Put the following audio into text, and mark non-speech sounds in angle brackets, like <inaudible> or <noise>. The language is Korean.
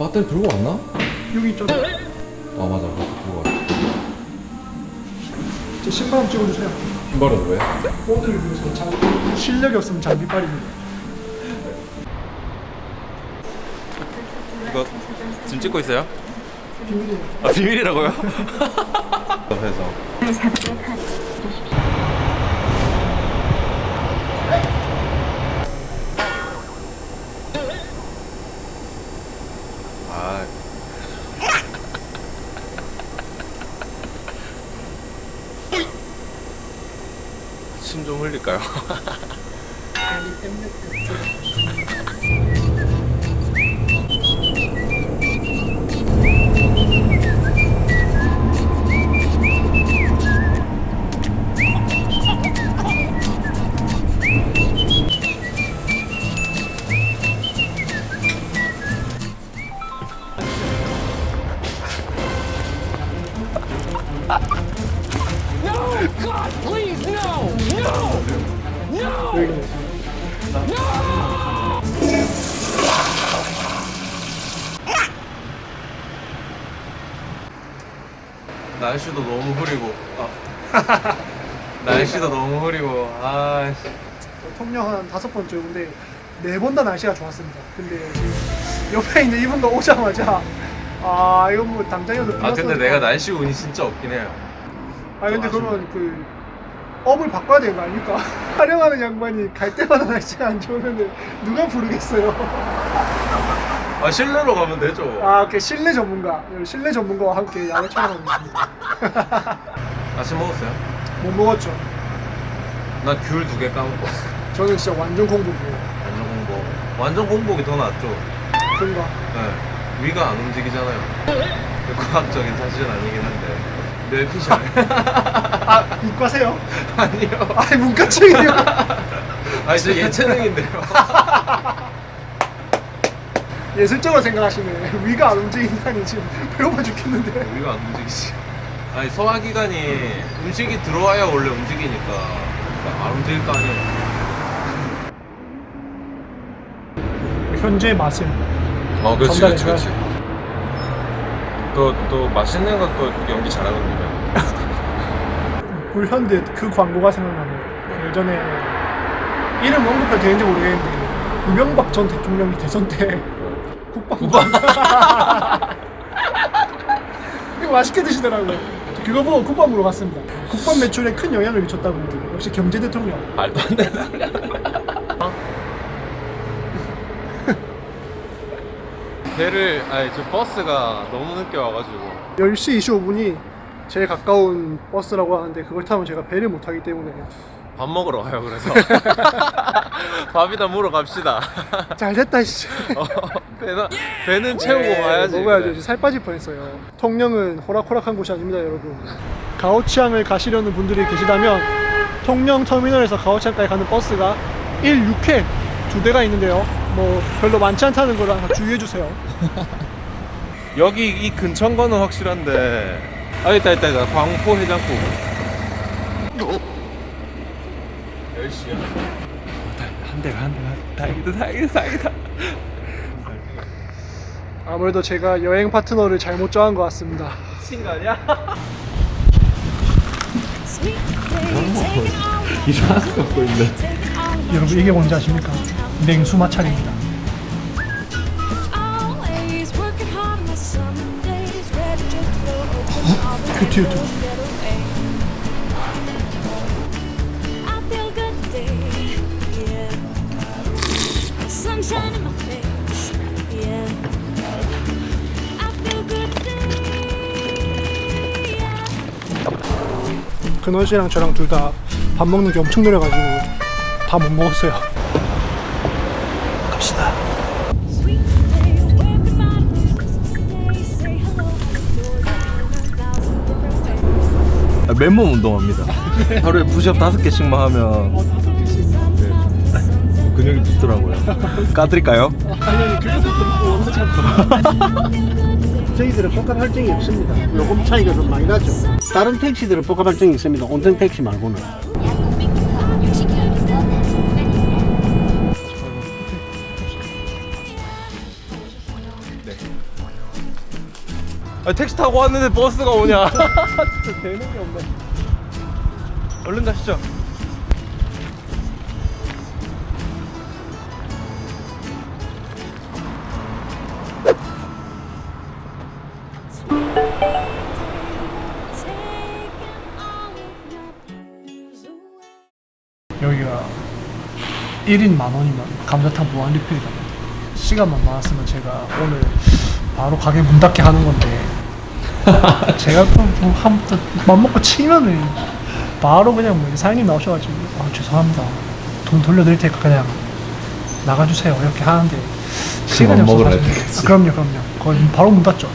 배터리 들고 왔나? 여기 있죠. 아 맞아 배터리 들고 왔어 제 신발 한번 찍어주세요. 신발은 왜? 보트를 위해서 장 실력이 없으면 장비빨입니다. 이거 지금 찍고 있어요? 비밀이에요. 아 비밀이라고요? <laughs> 그래서 아 침 좀 흘릴까요? 여기 있네. 날씨도 너무 흐리고 아. 날씨도 너무 흐리고 아 통영 한 다섯 번째 근데 네 번 다 날씨가 좋았습니다. 근데 지금 옆에 있는 이분과 오자마자 아 이건 뭐 당장이라도 아 근데 내가. 날씨 운이 진짜 없긴 해요. 아 근데 좀 그러면 그 업을 바꿔야 되는 거 아닙니까? <laughs> 촬영하는 양반이 갈 때마다 날씨가 안 좋으면 누가 부르겠어요? 아 실내로 가면 되죠. 아, 오케이 실내 전문가, 실내 전문가와 함께 야외 촬영하고 있습니다. <laughs> 아침 먹었어요? 못 먹었죠? 나 귤 두 개 까먹고. 저는 진짜 완전 공복이에요. 완전 공복. 완전 공복이 더 낫죠. 그런가? 네. 위가 안 움직이잖아요. 과학적인 사실은 아니긴 한데. 뇌피셜. 아 이과세요? 아니요. 아 문과층이요? <laughs> 아 진짜 예체능인데요. <laughs> 예술적으로 생각하시네. 위가 안 움직인다니 지금 배고파 죽겠는데. 위가 안 움직이지. 아니 소화기관이 음식이 들어와야 원래 움직이니까 안 움직일 거 아니에요. 현재 맛은 어, 그렇지, 그렇지, 그렇지. 또, 또 맛있는 것도 연기 잘하거든요. <laughs> 불현듯 그 광고가 생각나네요. 그 예전에 이름 언급해도 되는지 모르겠는데 이명박 전 대통령이 대선 때 <laughs> 국밥 <laughs> 이거 맛있게 드시더라고요. 그거 보고 국밥 갔습니다. 국밥 매출에 큰 영향을 미쳤다고 역시 경제 대통령. 말도 안 되는 소리 배를, 아니, 저 버스가 너무 늦게 와가지고. 10시 25분이 제일 가까운 버스라고 하는데 그걸 타면 제가 배를 못 타기 때문에 밥 먹으러 가요, 그래서. <laughs> 밥이나 먹으러 갑시다. <laughs> 잘 됐다 씨. 어, 배는, 배는 채우고 와야지. 먹어야죠. 그래. 이제 살 빠질 뻔했어요. 통영은 호락호락한 곳이 아닙니다, 여러분. 가오치앙을 가시려는 분들이 계시다면 통영 터미널에서 가오치앙까지 가는 버스가 1, 6회 두 대가 있는데요. 뭐 별로 많지 않다는 걸 항상 주의해 주세요. <laughs> 여기 이 근처인 거는 확실한데. 아, 있다, 있다, 있다. 광포 해장국. 10시야. 한 대가, 한 대가. 다행이다, 다행이다, 다행이다. 아무래도 제가 여행 파트너를 잘못 정한 것 같습니다. 미친 거 아니야? 이상한 거 갖고 있네. 여러분 이게 뭔지 아십니까? 냉수 마찰입니다. Today, yeah. 근원 씨랑 저랑 둘 다 밥 먹는 게 엄청 느려가지고 다 못 먹었어요. Ways. 맨몸 운동합니다. 하루에 푸시업 다섯 개씩만 하면 근육이 붙더라고요. 까드릴까요? 아니 그래도 그렇고 원래 참 저희들은 복합 할증이 없습니다. 요금 차이가 좀 많이 나죠. 다른 택시들은 복합 할증이 있습니다. 온천 택시 말고는. 아, 택시 타고 왔는데 버스가 오냐? 진짜 되는 게 없네. 얼른 가시죠. 여기가 1인 만 원이면 감자탕 무한 리필이랍니다. 시간만 많았으면 제가 오늘 바로 가게 문 닫게 하는 건데 제가 또한번 맘먹고 치면은 바로 그냥 뭐 사장님 나오셔가지고 아 죄송합니다. 돈 돌려드릴 테니까 그냥 나가주세요. 이렇게 하는데 시간이 없어가지고. 했겠지. 아, 그럼요 그럼요. 거의 바로 문 닫죠